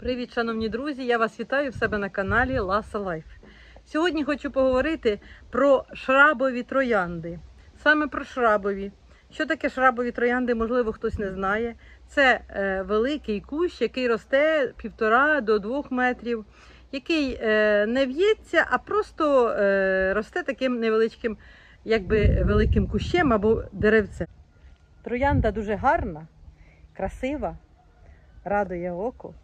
Привіт, шановні друзі! Я вас вітаю в себе на каналі Lasa Life. Сьогодні хочу поговорити про шрабові троянди. Саме про шрабові. Що таке шрабові троянди, можливо, хтось не знає. Це е, великий кущ, який росте півтора до двох метрів, який е, не в'ється, а просто е, росте таким невеличким, якби великим кущем або деревцем. Троянда дуже гарна, красива, радує око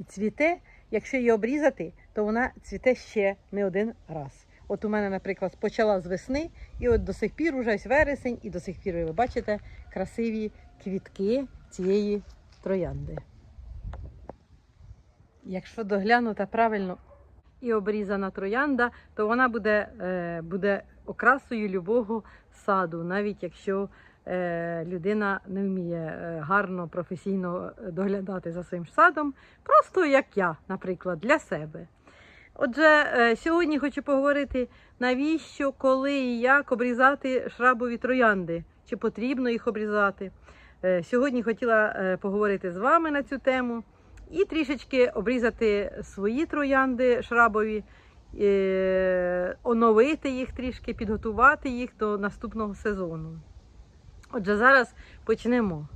і цвіте. Якщо її обрізати, то вона цвіте ще не один раз. От у мене, наприклад, почала з весни, і от до сих пір уже ось вересень, і до сих пір ви бачите красиві квітки цієї троянди. Якщо доглянута правильно і обрізана троянда, то вона буде, е, буде окрасою любого саду, навіть якщо людина не вміє е, гарно, професійно доглядати за своїм садом, просто як я, наприклад, для себе. Отже, е, сьогодні хочу поговорити, навіщо, коли і як обрізати шрабові троянди, чи потрібно їх обрізати. Е, Сьогодні хотіла е, поговорити з вами на цю тему і трішечки обрізати свої троянди шрабові, е, оновити їх трішки, підготувати їх до наступного сезону. Отже, зараз почнемо.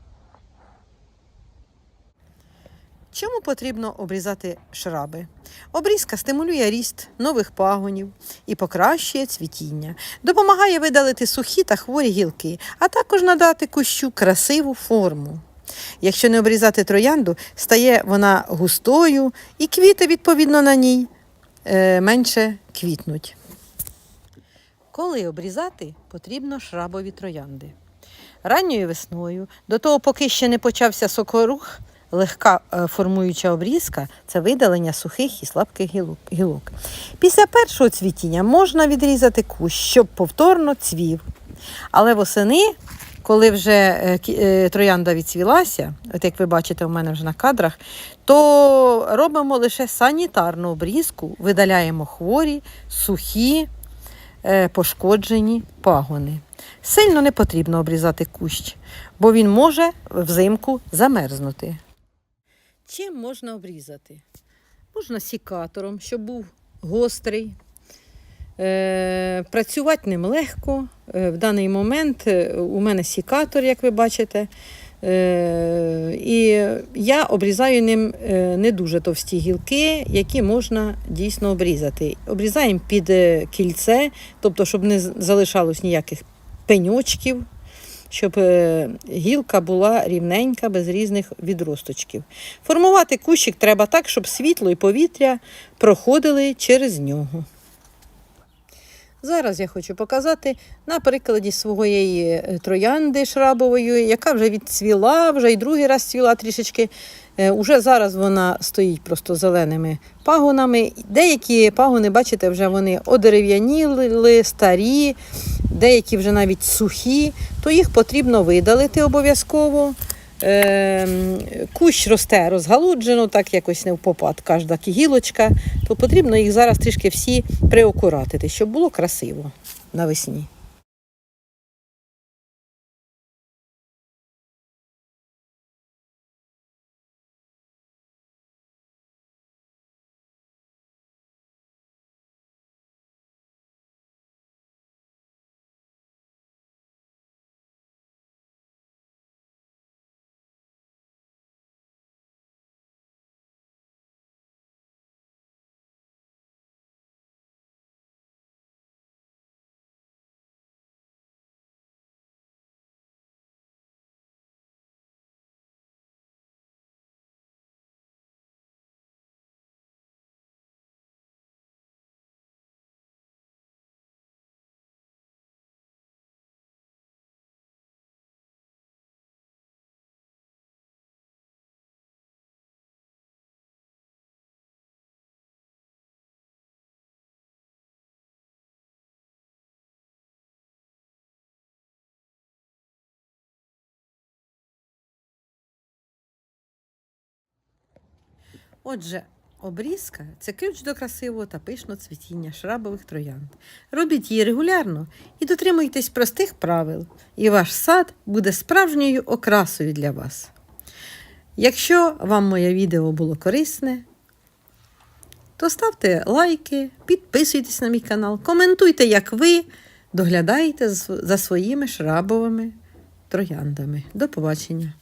Чому потрібно обрізати шраби? Обрізка стимулює ріст нових пагонів і покращує цвітіння, допомагає видалити сухі та хворі гілки, а також надати кущу красиву форму. Якщо не обрізати троянду, стає вона густою і квіти, відповідно на ній, е, менше квітнуть. Коли обрізати, потрібно шрабові троянди. Ранньою весною, до того, поки ще не почався сокорух, легка е, формуюча обрізка це видалення сухих і слабких гілок-. Після першого цвітіння можна відрізати кущ, щоб повторно цвів. Але восени, коли вже е, е, троянда відцвілася, от як ви бачите у мене вже на кадрах, то робимо лише санітарну обрізку, видаляємо хворі, сухі, пошкоджені пагони. Сильно не потрібно обрізати кущ, бо він може взимку замерзнути. Чим можна обрізати? Можна сікатором, щоб був гострий. Е, працювати ним легко. Е, в даний момент е, у мене сікатор, як ви бачите. Е, і я обрізаю ним е, не дуже товсті гілки, які можна дійсно обрізати. Обрізаємо під е, кільце, тобто, щоб не залишалось ніяких пеньочків, щоб гілка була рівненька, без різних відросточків. Формувати кущик треба так, щоб світло і повітря проходили через нього. Зараз я хочу показати на прикладі своєї е, троянди шрабової, яка вже відцвіла, вже і другий раз цвіла трішечки. Е, Уже зараз вона стоїть просто зеленими пагонами. Деякі пагони, бачите, вже вони одерев'яніли, старі, деякі вже навіть сухі, то їх потрібно видалити обов'язково. Ем, Кущ росте розгалуджено, так якось не в попад кожна гілочка, то потрібно їх зараз трішки всі приокуратити, щоб було красиво навесні. Отже, обрізка це ключ до красивого та пишного цвітіння шрабових троянд. Робіть її регулярно і дотримуйтесь простих правил, і ваш сад буде справжньою окрасою для вас. Якщо вам моє відео було корисне, то ставте лайки, підписуйтесь на мій канал, коментуйте, як ви доглядаєте за своїми шрабовими трояндами. До побачення!